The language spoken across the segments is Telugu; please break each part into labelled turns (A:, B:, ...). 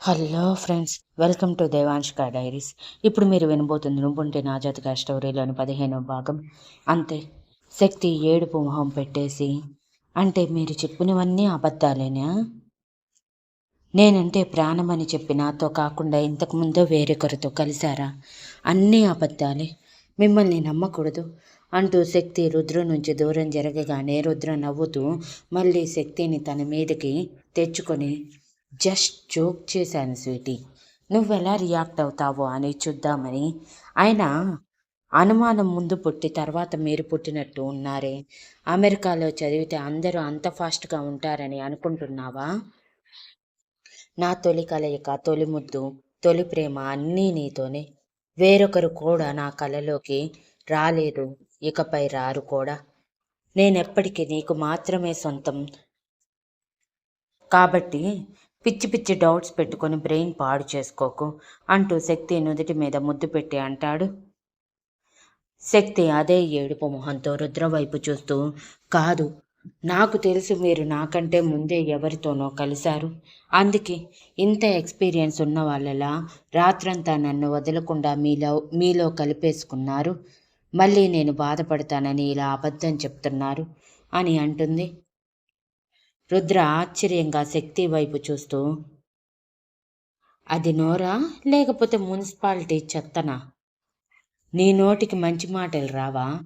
A: Hello friends welcome to Devanshka diaries. ఇప్పుడు మీరు వినబోతుంది నువ్వుంటే నా స్టోరీలోని పదిహేనవ భాగం. అంతే శక్తి ఏడుపు మొహం పెట్టేసి అంటే మీరు చెప్పినవన్నీ అబద్ధాలేనా? నేనంటే ప్రాణమని చెప్పి నాతో కాకుండా ఇంతకుముందో వేరొకరితో కలిశారా అన్నీ అబద్ధాలే. మిమ్మల్ని నమ్మకూడదు అంటూ శక్తి రుద్ర నుంచి దూరం జరగగానే రుద్ర నవ్వుతూ మళ్ళీ శక్తిని తన మీదకి తెచ్చుకొని జస్ట్ జోక్ చేశాను స్వీటీ. నువ్వెలా రియాక్ట్ అవుతావో అని చూద్దామని. ఆయన అనుమానం ముందు పుట్టి తర్వాత మీరు పుట్టినట్టు ఉన్నారే. అమెరికాలో చదివితే అందరూ అంత ఫాస్ట్గా ఉంటారని అనుకుంటున్నావా? నా తొలి కలయిక తొలి ముద్దు తొలి ప్రేమ అన్నీ నీతోనే. వేరొకరు కూడా నా కలలోకి రాలేదు ఇకపై రారు కూడా. నేనెప్పటికీ నీకు మాత్రమే సొంతం. కాబట్టి పిచ్చి పిచ్చి డౌట్స్ పెట్టుకొని బ్రెయిన్ పాడు చేసుకోకు అంటూ శక్తి నుదుటి మీద ముద్దు పెట్టి అంటాడు. శక్తి అదే ఏడుపు మొహంతో రుద్ర వైపు చూస్తూ కాదు నాకు తెలుసు మీరు నాకంటే ముందే ఎవరితోనో కలిశారు. అందుకే ఇంత ఎక్స్పీరియన్స్ ఉన్న వాళ్ళలా రాత్రంతా నన్ను వదలకుండా మీలో మీలో కలిపేసుకున్నారు. మళ్ళీ నేను బాధపడతానని ఇలా అబద్ధం చెప్తున్నారు అని అంటుంది. రుద్ర ఆశ్చర్యంగా శక్తి వైపు చూస్తూ అది నోరా? లేకపోతే మున్సిపాలిటీ చెత్తనా? నీ నోటికి మంచి మాటలు రావా?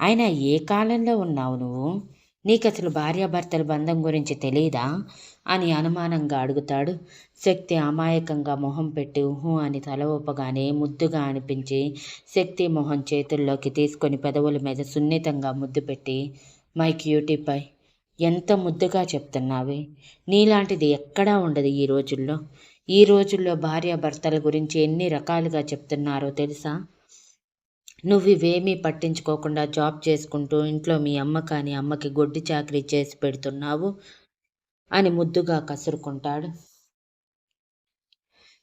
A: అయినా ఏ కాలంలో ఉన్నావు నువ్వు? నీకు అసలు భార్యాభర్తల బంధం గురించి తెలియదా అని అనుమానంగా అడుగుతాడు. శక్తి అమాయకంగా మొహం పెట్టి ఊహు అని తల ఊపగానే ముద్దుగా అనిపించి శక్తి మొహం చేతుల్లోకి తీసుకొని పెదవుల మీద సున్నితంగా ముద్దు పెట్టి మై క్యూటీపై ఎంత ముద్దుగా చెప్తున్నావే? నీలాంటిది ఎక్కడా ఉండదు ఈ రోజుల్లో. ఈ రోజుల్లో భార్యాభర్తల గురించి ఎన్ని రకాలుగా చెప్తున్నారో తెలుసా? నువ్వు ఇవేమీ పట్టించుకోకుండా జాబ్ చేసుకుంటూ ఇంట్లో మీ అమ్మ కానీ అమ్మకి గొడ్డి చాకరీ చేసి పెడుతున్నావు? అని ముద్దుగా కసురుకుంటాడు.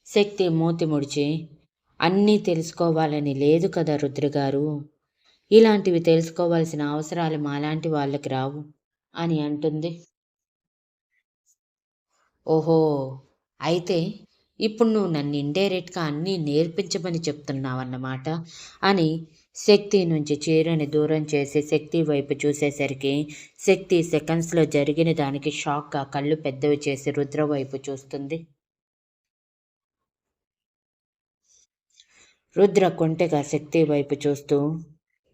A: శక్తి మూతి ముడిచి అన్నీ తెలుసుకోవాలని లేదు కదా రుద్రగారు. ఇలాంటివి తెలుసుకోవాల్సిన అవసరాలు మాలాంటి వాళ్ళకి రావు. అని అంటుంది. ఓహో అయితే ఇప్పుడు నువ్వు నన్ను ఇండైరెక్ట్గా అన్నీ నేర్పించమని చెప్తున్నావన్నమాట అని శక్తి నుంచి చీరని దూరం చేసి శక్తి వైపు చూసేసరికి శక్తి సెకండ్స్లో జరిగిన దానికి షాక్గా కళ్ళు పెద్దవి చేసి రుద్ర వైపు చూస్తుంది. రుద్ర కొంటెగా శక్తి వైపు చూస్తూ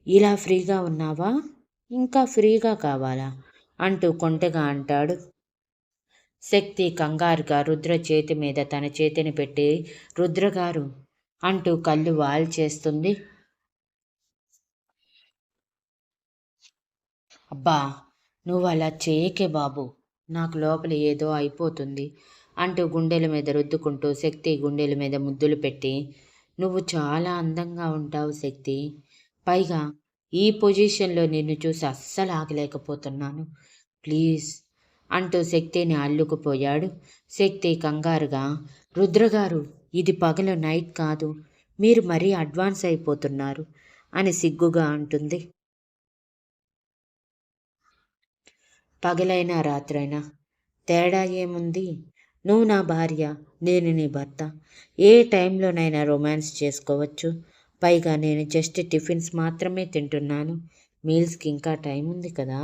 A: ఇలా ఫ్రీగా ఉన్నావా? ఇంకా ఫ్రీగా కావాలా? అంటూ కొంటెగా అంటాడు. శక్తి కంగారుగా రుద్ర చేతి మీద తన చేతిని పెట్టి రుద్రగారు అంటూ కళ్ళు వాల్ చేస్తుంది అబ్బా నువ్వు అలా చేయకే బాబు నాకు లోపల ఏదో అయిపోతుంది అంటూ గుండెల మీద రుద్దుకుంటూ శక్తి గుండెల మీద ముద్దులు పెట్టి నువ్వు చాలా అందంగా ఉంటావు శక్తి. పైగా ఈ పొజిషన్లో నిన్ను చూసి అస్సలు ఆగలేకపోతున్నాను. ప్లీజ్ అంటూ శక్తిని అల్లుకుపోయాడు. శక్తి కంగారుగా రుద్రగారు ఇది పగలు నైట్ కాదు మీరు మరీ అడ్వాన్స్ అయిపోతున్నారు అని సిగ్గుగా అంటుంది. పగలైనా రాత్రైనా తేడా ఏముంది? నువ్వు నా భార్య నేను నీ భర్త. ఏ టైంలోనైనా రొమాన్స్ చేసుకోవచ్చు. పైగా నేను జస్ట్ టిఫిన్స్ మాత్రమే తింటున్నాను. మీల్స్కి ఇంకా టైం ఉంది కదా.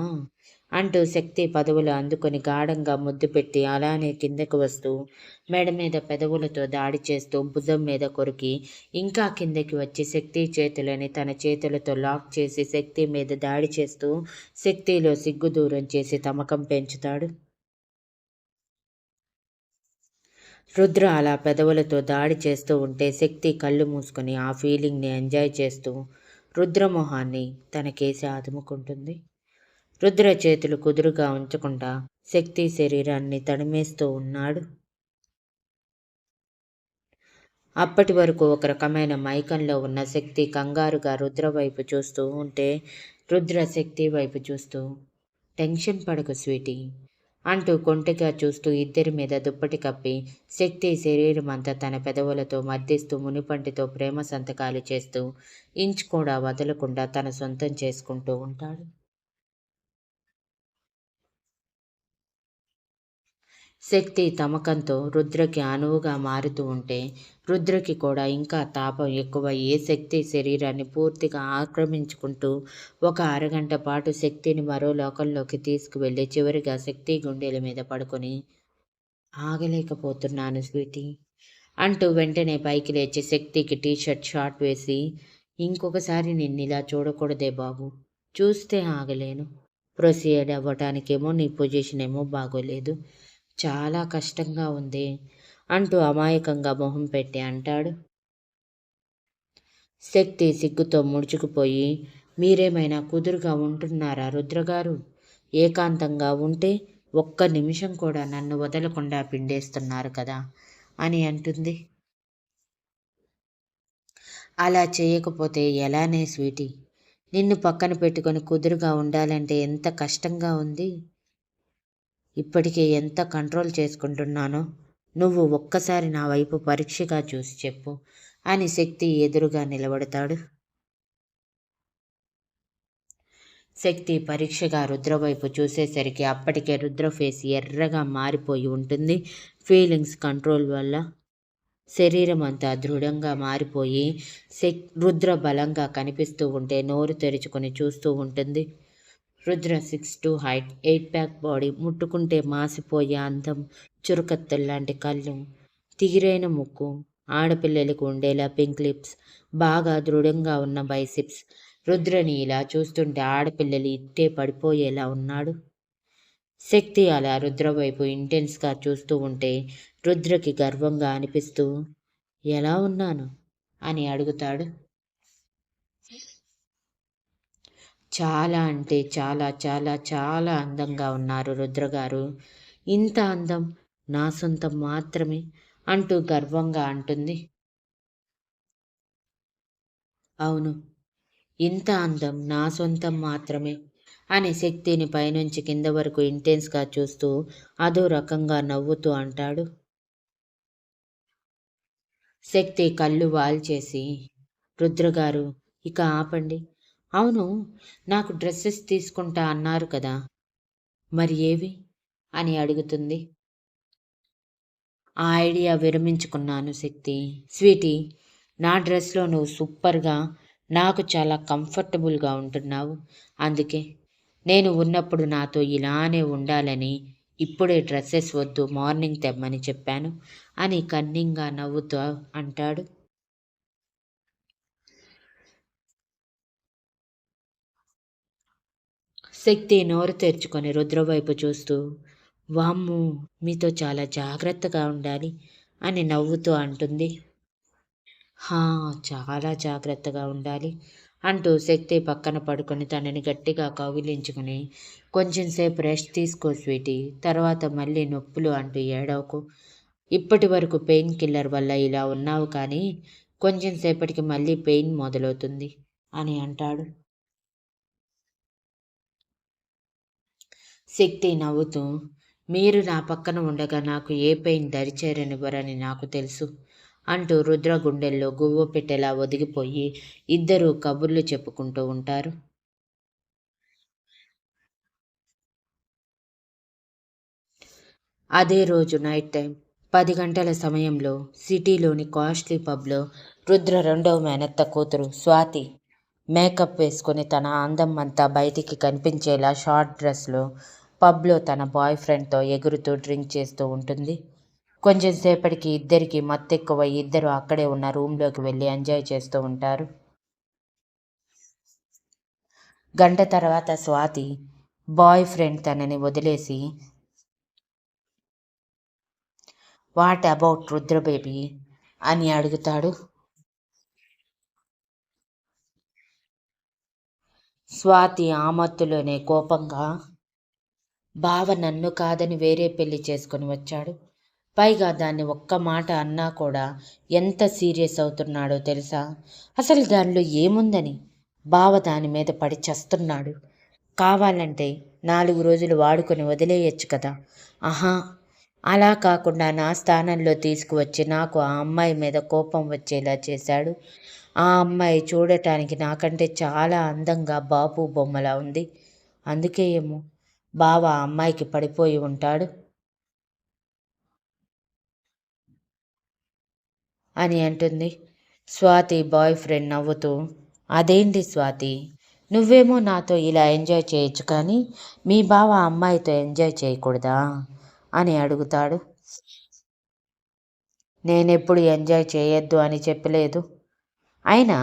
A: అంటూ శక్తి పదవులు అందుకొని గాఢంగా ముద్దు పెట్టి అలానే కిందకు వస్తూ మెడ మీద పెదవులతో దాడి చేస్తూ భుజం మీద కొరికి ఇంకా కిందకి వచ్చి శక్తి చేతులని తన చేతులతో లాక్ చేసి శక్తి మీద దాడి చేస్తూ శక్తిలో సిగ్గు దూరం చేసి తమకం పెంచుతాడు. రుద్ర అలా పెదవులతో దాడి చేస్తూ ఉంటే శక్తి కళ్ళు మూసుకొని ఆ ఫీలింగ్ని ఎంజాయ్ చేస్తూ రుద్రమోహాన్ని తనకేసి ఆదుముకుంటుంది. రుద్ర చేతులు కుదురుగా ఉంచకుండా శక్తి శరీరాన్ని తడిమేస్తూ ఉన్నాడు. అప్పటి వరకు ఒక రకమైన మైకంలో ఉన్న శక్తి కంగారుగా రుద్ర వైపు చూస్తూ ఉంటే రుద్ర శక్తి వైపు చూస్తూ టెన్షన్ పడకు స్వీటీ అంటూ కొంటగా చూస్తూ ఇద్దరి మీద దుప్పటి కప్పి శక్తి శరీరం అంతా తన పెదవులతో మర్దిస్తూ మునిపంటితో ప్రేమ సంతకాలు చేస్తూ ఇంచు కూడా వదలకుండా తన సొంతం చేసుకుంటూ ఉంటాడు. శక్తి తమకంతో రుద్రకి అనువుగా మారుతూ ఉంటే రుద్రకి కూడా ఇంకా తాపం ఎక్కువ. ఏ శక్తి శరీరాన్ని పూర్తిగా ఆక్రమించుకుంటూ ఒక అరగంట పాటు శక్తిని మరో లోకంలోకి తీసుకువెళ్ళి చివరిగా శక్తి గుండెల మీద పడుకొని ఆగలేకపోతున్నాను స్వీటీ అంటూ వెంటనే పైకి లేచి శక్తికి టీషర్ట్ షార్ట్ వేసి ఇంకొకసారి నిన్ను ఇలా చూడకూడదే బాబు. చూస్తే ఆగలేను. ప్రొసీడ్ అవ్వటానికేమో నీ పొజిషన్ ఏమో బాగోలేదు. చాలా కష్టంగా ఉంది అంటూ అమాయకంగా మొహం పెట్టి అంటాడు. శక్తి సిగ్గుతో ముడుచుకుపోయి మీరేమైనా కుదురుగా ఉంటున్నారా రుద్రగారు? ఏకాంతంగా ఉంటే ఒక్క నిమిషం కూడా నన్ను వదలకుండా పిండేస్తున్నారు కదా అని అంటుంది. అలా చేయకపోతే ఎలానే స్వీటీ? నిన్ను పక్కన పెట్టుకొని కుదురుగా ఉండాలంటే ఎంత కష్టంగా ఉంది? ఇప్పటికే ఎంత కంట్రోల్ చేసుకుంటున్నానో నువ్వు ఒక్కసారి నా వైపు పరీక్షగా చూసి చెప్పు అని శక్తి ఎదురుగా నిలబడతాడు. శక్తి పరీక్షగా రుద్ర వైపు చూసేసరికి అప్పటికే రుద్ర ఫేస్ ఎర్రగా మారిపోయి ఉంటుంది. ఫీలింగ్స్ కంట్రోల్ వల్ల శరీరం అంతా దృఢంగా మారిపోయి శక్ రుద్ర బలంగా కనిపిస్తూ ఉంటే నోరు తెరుచుకొని చూస్తూ ఉంటుంది. Rudra six two height eight pack body ముట్టుకుంటే మాసిపోయే అందం చురుకత్తల్లాంటి కళ్ళు తిగిరైన ముక్కు ఆడపిల్లలకు ఉండేలా పింక్ లిప్స్ బాగా దృఢంగా ఉన్న బైసిప్స్. రుద్రని ఇలా చూస్తుంటే ఆడపిల్లలు ఇట్టే పడిపోయేలా ఉన్నాడు. శక్తి అలా రుద్ర వైపు ఇంటెన్స్గా చూస్తూ ఉంటే రుద్రకి గర్వంగా అనిపిస్తూ ఎలా ఉన్నాను? అని అడుగుతాడు. చాలా అంటే చాలా చాలా చాలా అందంగా ఉన్నారు రుద్రగారు ఇంత అందం నా సొంతం మాత్రమే అంటూ గర్వంగా అంటుంది. అవును ఇంత అందం నా సొంతం మాత్రమే అని శక్తిని పైనుంచి కింద వరకు ఇంటెన్స్గా చూస్తూ అదో రకంగా నవ్వుతూ అంటాడు. శక్తి కళ్ళు వాల్చేసి రుద్రగారు ఇక ఆపండి. అవును నాకు డ్రెస్సెస్ తీసుకుంటా అన్నారు కదా. మరి ఏవి? అని అడుగుతుంది. ఆ ఐడియా విరమించుకున్నాను శక్తి. స్వీటీ నా డ్రెస్లో నువ్వు సూపర్గా నాకు చాలా కంఫర్టబుల్గా ఉంటున్నావు. అందుకే నేను ఉన్నప్పుడు నాతో ఇలానే ఉండాలని ఇప్పుడే డ్రెస్సెస్ వద్దు మార్నింగ్ తెమ్మని చెప్పాను అని కన్నింగా నవ్వుతూ అంటాడు. శక్తి నోరు తెరుచుకొని రుద్రవైపు చూస్తూ వామ్ము మీతో చాలా జాగ్రత్తగా ఉండాలి అని నవ్వుతూ అంటుంది. హా చాలా జాగ్రత్తగా ఉండాలి అంటూ శక్తి పక్కన పడుకొని తనని గట్టిగా కౌగిలించుకుని కొంచెంసేపు రెస్ట్ తీసుకో స్వీటీ తర్వాత మళ్ళీ నొప్పులు అంటూ ఏడవకు. ఇప్పటి వరకు పెయిన్ కిల్లర్ వల్ల ఇలా ఉన్నావు కానీ కొంచెం సేపటికి మళ్ళీ పెయిన్ మొదలవుతుంది అని అంటాడు. శక్తి నవ్వుతూ మీరు నా పక్కన ఉండగా నాకు ఏ పెయిన్ దరిచేరనివ్వరని నాకు తెలుసు అంటూ రుద్ర గుండెల్లో గువ్వ పెట్టేలా ఒదిగిపోయి ఇద్దరూ కబుర్లు చెప్పుకుంటూ ఉంటారు. అదే రోజు నైట్ టైం. పది గంటల సమయంలో సిటీలోని కాస్ట్లీ పబ్లో రుద్ర రెండవ మేనత్త కూతురు స్వాతి మేకప్ వేసుకొని తన అందం అంతా బయటికి కనిపించేలా షార్ట్ డ్రెస్లో పబ్లో తన బాయ్ ఫ్రెండ్తో ఎగురుతూ డ్రింక్ చేస్తూ ఉంటుంది. కొంచెం సేపటికి ఇద్దరికి మత్తెక్కువ ఇద్దరు అక్కడే ఉన్న రూమ్లోకి వెళ్ళి ఎంజాయ్ చేస్తూ ఉంటారు. గంట తర్వాత స్వాతి బాయ్ ఫ్రెండ్ తనని వదిలేసి వాట్ అబౌట్ రుద్ర బేబీ? అని అడుగుతాడు. స్వాతి ఆ మత్తులోనే కోపంగా బావ నన్ను కాదని వేరే పెళ్ళి చేసుకొని వచ్చాడు. పైగా దాన్ని ఒక్క మాట అన్నా కూడా ఎంత సీరియస్ అవుతున్నాడో తెలుసా? అసలు దానిలో ఏముందని? బావ దాని మీద పడి చస్తున్నాడు. కావాలంటే నాలుగు రోజులు వాడుకొని వదిలేయచ్చు కదా. ఆహా! అలా కాకుండా నా స్థానంలో తీసుకువచ్చి నాకు ఆ అమ్మాయి మీద కోపం వచ్చేలా చేశాడు. ఆ అమ్మాయి చూడటానికి నాకంటే చాలా అందంగా బాపు బొమ్మలా ఉంది. అందుకే ఏమో బావ అమ్మాయికి పడిపోయి ఉంటాడు. అని అంటుంది. స్వాతి బాయ్ ఫ్రెండ్ నవ్వుతూ అదేంటి స్వాతి? నువ్వేమో నాతో ఇలా ఎంజాయ్ చేయొచ్చు కానీ మీ బావ అమ్మాయితో ఎంజాయ్ చేయకూడదా? అని అడుగుతాడు. నేనెప్పుడు ఎంజాయ్ చేయొద్దు అని చెప్పలేదు. అయినా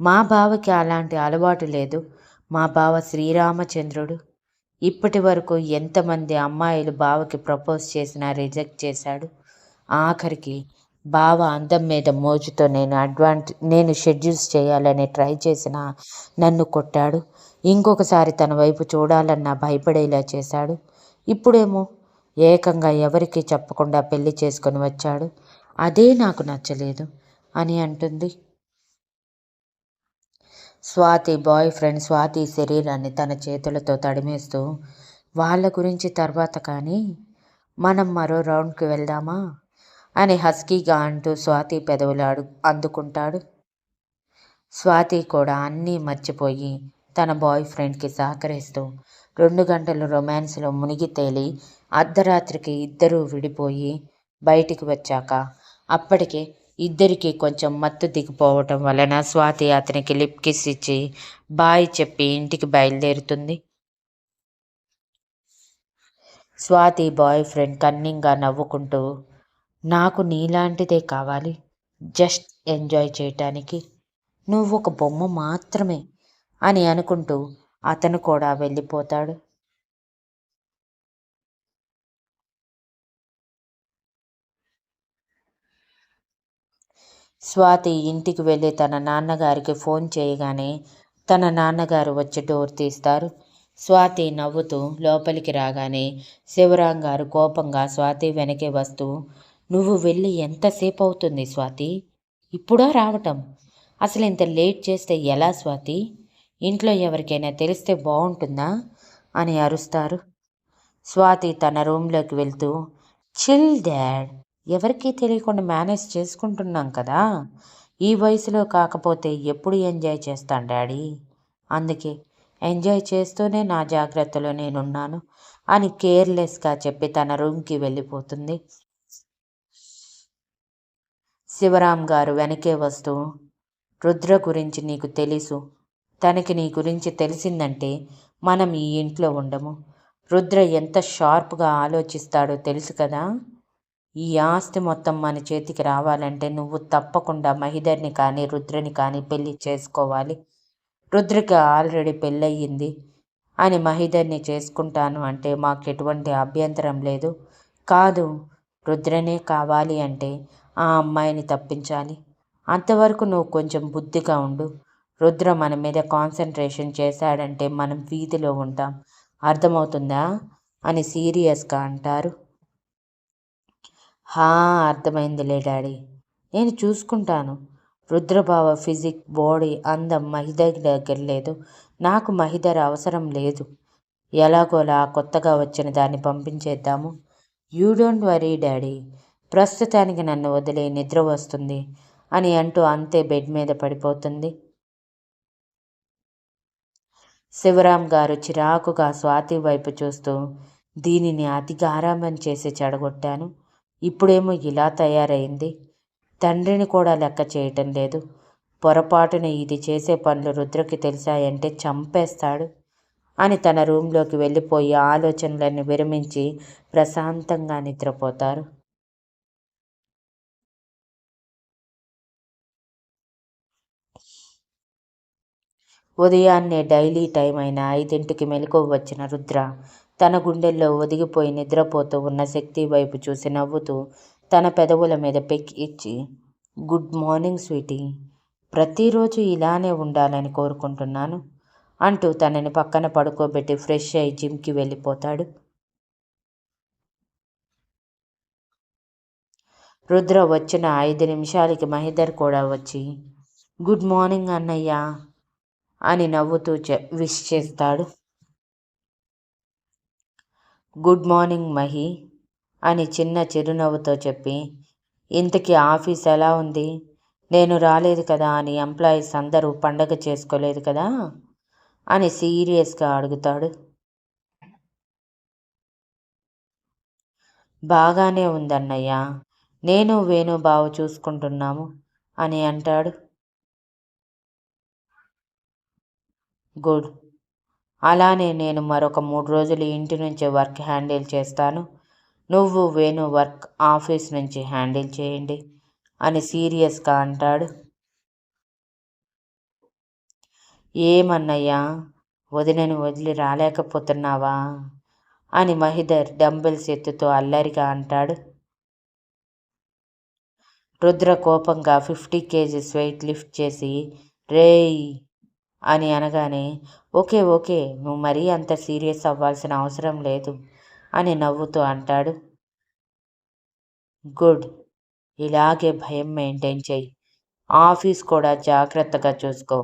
A: మా బావకి అలాంటి అలవాటు లేదు. మా బావ శ్రీరామచంద్రుడు. ఇప్పటి వరకు ఎంతమంది అమ్మాయిలు బావకి ప్రపోజ్ చేసినా రిజెక్ట్ చేశాడు? ఆఖరికి బావ అందం మీద మోజుతో నేను అడ్వాంట్ నేను షెడ్యూల్స్ చేయాలని ట్రై చేసిన నన్ను కొట్టాడు. ఇంకొకసారి తన వైపు చూడాలన్నా భయపడేలా చేశాడు. ఇప్పుడేమో ఏకంగా ఎవరికి చెప్పకుండా పెళ్ళి చేసుకొని వచ్చాడు. అదే నాకు నచ్చలేదు అని అంటుంది. స్వాతి బాయ్ ఫ్రెండ్ స్వాతి శరీరాన్ని తన చేతులతో తడిమేస్తూ వాళ్ళ గురించి తర్వాత కానీ మనం మరో రౌండ్కి వెళ్దామా? అని హస్కీగా అంటూ స్వాతి పెదవులు అడు అందుకుంటాడు. స్వాతి కూడా అన్నీ మర్చిపోయి తన బాయ్ ఫ్రెండ్కి సహకరిస్తూ రెండు గంటలు రొమాన్స్లో మునిగి తేలి అర్ధరాత్రికి ఇద్దరూ విడిపోయి బయటికి వచ్చాక అప్పటికే ఇద్దరికి కొంచెం మత్తు దిగిపోవటం వలన స్వాతి అతనికి లిప్ కిస్ ఇచ్చి బాయ్ చెప్పి ఇంటికి బయలుదేరుతుంది. స్వాతి బాయ్ ఫ్రెండ్ కన్నింగ్గా నవ్వుకుంటూ నాకు నీలాంటిదే కావాలి జస్ట్ ఎంజాయ్ చేయటానికి. నువ్వు ఒక బొమ్మ మాత్రమే అని అనుకుంటూ అతను కూడా వెళ్ళిపోతాడు. స్వాతి ఇంటికి వెళ్ళి తన నాన్నగారికి ఫోన్ చేయగానే తన నాన్నగారు వచ్చి డోర్ తీస్తారు. స్వాతి నవ్వుతూ లోపలికి రాగానే శివరాం గారు కోపంగా స్వాతి వెనకే వస్తూ నువ్వు వెళ్ళి ఎంతసేపు అవుతుంది స్వాతి? ఇప్పుడా రావటం? అసలు ఇంత లేట్ చేస్తే ఎలా స్వాతి? ఇంట్లో ఎవరికైనా తెలిస్తే బాగుంటుందా అని అరుస్తారు. స్వాతి తన రూమ్లోకి వెళ్తూ చిల్ డాడ్ ఎవరికీ తెలియకుండా మేనేజ్ చేసుకుంటున్నాం కదా. ఈ వయసులో కాకపోతే ఎప్పుడు ఎంజాయ్ చేస్తాను డాడీ? అందుకే ఎంజాయ్ చేస్తూనే నా జాగ్రత్తలో నేనున్నాను అని కేర్లెస్గా చెప్పి తన రూమ్కి వెళ్ళిపోతుంది. శివరాం గారు వెనకే వస్తూ రుద్ర గురించి నీకు తెలుసు. తనకి నీ గురించి తెలిసిందంటే మనం ఈ ఇంట్లో ఉండము. రుద్ర ఎంత షార్ప్గా ఆలోచిస్తాడో తెలుసు కదా. ఈ ఆస్తి మొత్తం మన చేతికి రావాలంటే నువ్వు తప్పకుండా మహిధర్ని కానీ రుద్రని కానీ పెళ్ళి చేసుకోవాలి. రుద్రకి ఆల్రెడీ పెళ్ళయింది అని మహిధర్ని చేసుకుంటాను అంటే మాకు ఎటువంటి అభ్యంతరం లేదు. కాదు రుద్రనే కావాలి అంటే ఆ అమ్మాయిని తప్పించాలి. అంతవరకు నువ్వు కొంచెం బుద్ధిగా ఉండు. రుద్ర మన మీద కాన్సన్ట్రేషన్ చేశాడంటే మనం వీధిలో ఉంటాం. అర్థమవుతుందా? అని సీరియస్గా అంటారు. హా అర్థమైందిలే డాడీ. నేను చూసుకుంటాను. రుద్రభావ ఫిజిక్ బాడీ అందం మహిదర్ దగ్గర లేదు. నాకు మహిదర్ అవసరం లేదు. ఎలాగోలా కొత్తగా వచ్చిన దాన్ని పంపించేద్దాము. You don't worry daddy. ప్రస్తుతానికి నన్ను వదిలే నిద్ర వస్తుంది అని అంటూ అంతే బెడ్ మీద పడిపోతుంది. శివరాం గారు చిరాకుగా స్వాతి వైపు చూస్తూ దీనిని అతి గారామం చేసి చెడగొట్టాను. ఇప్పుడేమో ఇలా తయారైంది. తండ్రిని కూడా లెక్క చేయటం లేదు. పొరపాటున ఇది చేసే పనులు రుద్రకి తెలిసాయంటే చంపేస్తాడు అని తన రూంలోకి వెళ్ళిపోయి ఆలోచనలను విరమించి ప్రశాంతంగా నిద్రపోతారు. ఉదయాన్నే డైలీ టైం అయిన ఐదింటికి మెలకువ వచ్చిన రుద్ర తన గుండెల్లో ఒదిగిపోయి నిద్రపోతూ ఉన్న శక్తి వైపు చూసి నవ్వుతూ తన పెదవుల మీద పెక్ ఇచ్చి గుడ్ మార్నింగ్ స్వీటీ. ప్రతిరోజు ఇలానే ఉండాలని కోరుకుంటున్నాను అంటూ తనని పక్కన పడుకోబెట్టి ఫ్రెష్ అయి జిమ్కి వెళ్ళిపోతాడు. రుద్ర వచ్చిన ఐదు నిమిషాలకి మహిదర్ కూడా వచ్చి గుడ్ మార్నింగ్ అన్నయ్య అని నవ్వుతూ విష్ చేస్తాడు. గుడ్ మార్నింగ్ మహి అని చిన్న చిరునవ్వుతో చెప్పి ఇంతకీ ఆఫీస్ ఎలా ఉంది? నేను రాలేదు కదా అని ఎంప్లాయీస్ అందరూ పండగ చేసుకోలేదు కదా అని సీరియస్గా అడుగుతాడు. బాగానే ఉందన్నయ్య నేను వేణు బావ చూసుకుంటున్నాము అని అంటాడు. గుడ్. అలానే నేను మరొక మూడు రోజులు ఇంటి నుంచే వర్క్ హ్యాండిల్ చేస్తాను. నువ్వు వేణు వర్క్ ఆఫీస్ నుంచి హ్యాండిల్ చేయండి అని సీరియస్గా అంటాడు. ఏమన్నయ్యా వదినని వదిలి రాలేకపోతున్నావా అని మహిదర్ డంబెల్స్ ఎత్తుతో అల్లరిగా అంటాడు. రుద్ర కోపంగా ఫిఫ్టీ కేజీస్ వెయిట్ లిఫ్ట్ చేసి రేయ్ అని అనగానే ఓకే ఓకే నువ్వు మరీ అంత సీరియస్ అవ్వాల్సిన అవసరం లేదు అని నవ్వుతూ అంటాడు. గుడ్. ఇలాగే భయం మెయింటైన్ చెయ్యి. ఆఫీస్ కూడా జాగ్రత్తగా చూసుకో.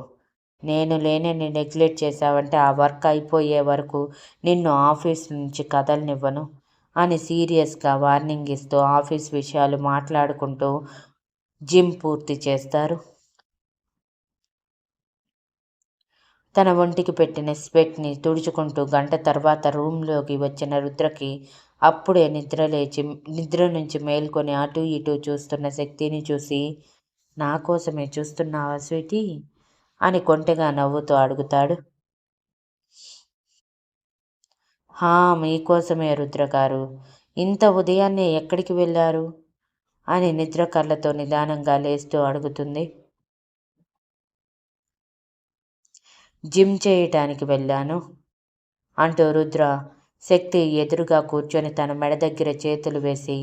A: నేను లేనని నెగ్లెక్ట్ చేశావంటే ఆ వర్క్ అయిపోయే వరకు నిన్ను ఆఫీస్ నుంచి కదలనివ్వను అని సీరియస్గా వార్నింగ్ ఇస్తూ ఆఫీస్ విషయాలు మాట్లాడుకుంటూ జిమ్ పూర్తి చేస్తారు. తన ఒంటికి పెట్టిన స్వెట్ని తుడుచుకుంటూ గంట తర్వాత రూమ్లోకి వచ్చిన రుద్రకి అప్పుడే నిద్ర లేచి నిద్ర నుంచి మేల్కొని అటు ఇటు చూస్తున్న శక్తిని చూసి నా కోసమే చూస్తున్నావా స్వీటీ అని కొంటెగా నవ్వుతూ అడుగుతాడు. హా మీకోసమే రుద్రగారు ఇంత ఉదయాన్నే ఎక్కడికి వెళ్ళారు అని నిద్ర కళ్ళతో నిదానంగా లేస్తూ అడుగుతుంది. జిమ్ చేయటానికి వెళ్ళాను. అంటూ రుద్ర శక్తి ఎదురుగా కూర్చొని తన మెడ దగ్గర చేతులు వేసి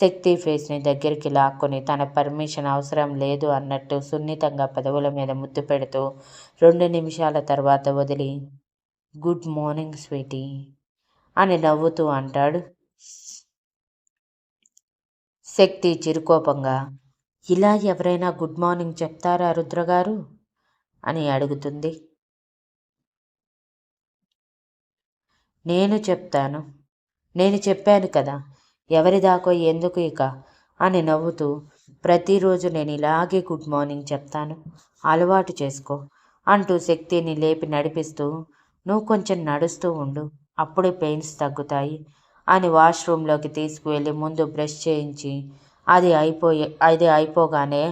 A: శక్తి ఫేస్ని దగ్గరికి లాక్కొని తన పర్మిషన్ అవసరం లేదు అన్నట్టు సున్నితంగా పెదవుల మీద ముద్దు పెడుతూ రెండు నిమిషాల తర్వాత వదిలి గుడ్ మార్నింగ్ స్వీటీ అని నవ్వుతూ అంటాడు. శక్తి చిరుకోపంగా ఇలా ఎవరైనా గుడ్ మార్నింగ్ చెప్తారా రుద్రగారు? అని అడుగుతుంది. నేను చెప్తాను. నేను చెప్పాను కదా ఎవరిదాకో ఎందుకు ఇక? అని నవ్వుతూ ప్రతిరోజు నేను ఇలాగే గుడ్ మార్నింగ్ చెప్తాను. అలవాటు చేసుకో అంటూ శక్తిని లేపి నడిపిస్తూ నువ్వు కొంచెం నడుస్తూ ఉండు అప్పుడే పెయిన్స్ తగ్గుతాయి అని వాష్రూమ్లోకి తీసుకువెళ్ళి ముందు బ్రష్ చేయించి అది అయిపోయే అది అయిపోగానే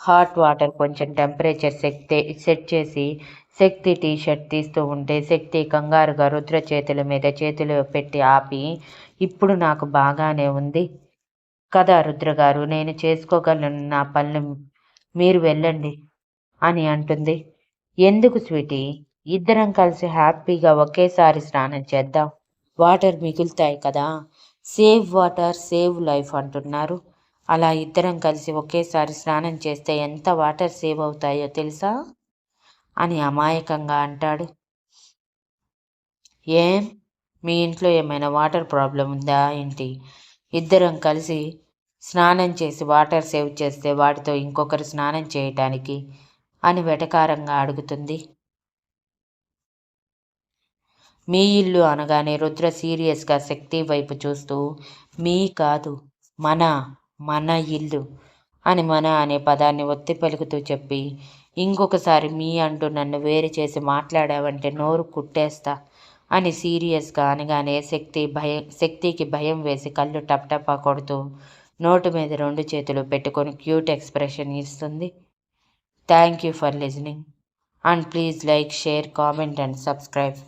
A: హాట్ వాటర్ కొంచెం టెంపరేచర్ సెట్ సెట్ చేసి శక్తి టీషర్ట్ తీస్తూ ఉంటే శక్తి కంగారుగా రుద్ర చేతుల మీద చేతులు పెట్టి ఆపి ఇప్పుడు నాకు బాగానే ఉంది. కదా రుద్రగారు నేను చేసుకోగలను నా పనులు. మీరు వెళ్ళండి అని అంటుంది. ఎందుకు స్వీటీ? ఇద్దరం కలిసి హ్యాపీగా ఒకేసారి స్నానం చేద్దాం. వాటర్ మిగులుతాయి కదా. సేవ్ వాటర్ సేవ్ లైఫ్ అంటున్నారు. అలా ఇద్దరం కలిసి ఒకేసారి స్నానం చేస్తే ఎంత వాటర్ సేవ్ అవుతాయో తెలుసా? అని అమాయకంగా అంటాడు. ఏం? మీ ఇంట్లో ఏమైనా వాటర్ ప్రాబ్లం ఉందా ఏంటి? ఇద్దరం కలిసి స్నానం చేసి వాటర్ సేవ్ చేస్తే వాటితో ఇంకొకరు స్నానం చేయటానికి అని వెటకారంగా అడుగుతుంది. మీ ఇల్లు అనగానే రుద్ర సీరియస్గా శక్తి వైపు చూస్తూ మీ కాదు మన మన ఇల్లు అని మన అనే పదాన్ని ఒత్తి పలుకుతూ చెప్పి ఇంకొకసారి మీ అంటూ నన్ను వేరు చేసి మాట్లాడావంటే నోరు కుట్టేస్తా అని సీరియస్గా అనగానే శక్తి భయం శక్తికి భయం వేసి కళ్ళు టప్టపా కొడుతూ నోటు మీద రెండు చేతులు పెట్టుకొని క్యూట్ ఎక్స్ప్రెషన్ ఇస్తుంది. Thank you for listening. And please like share comment and subscribe.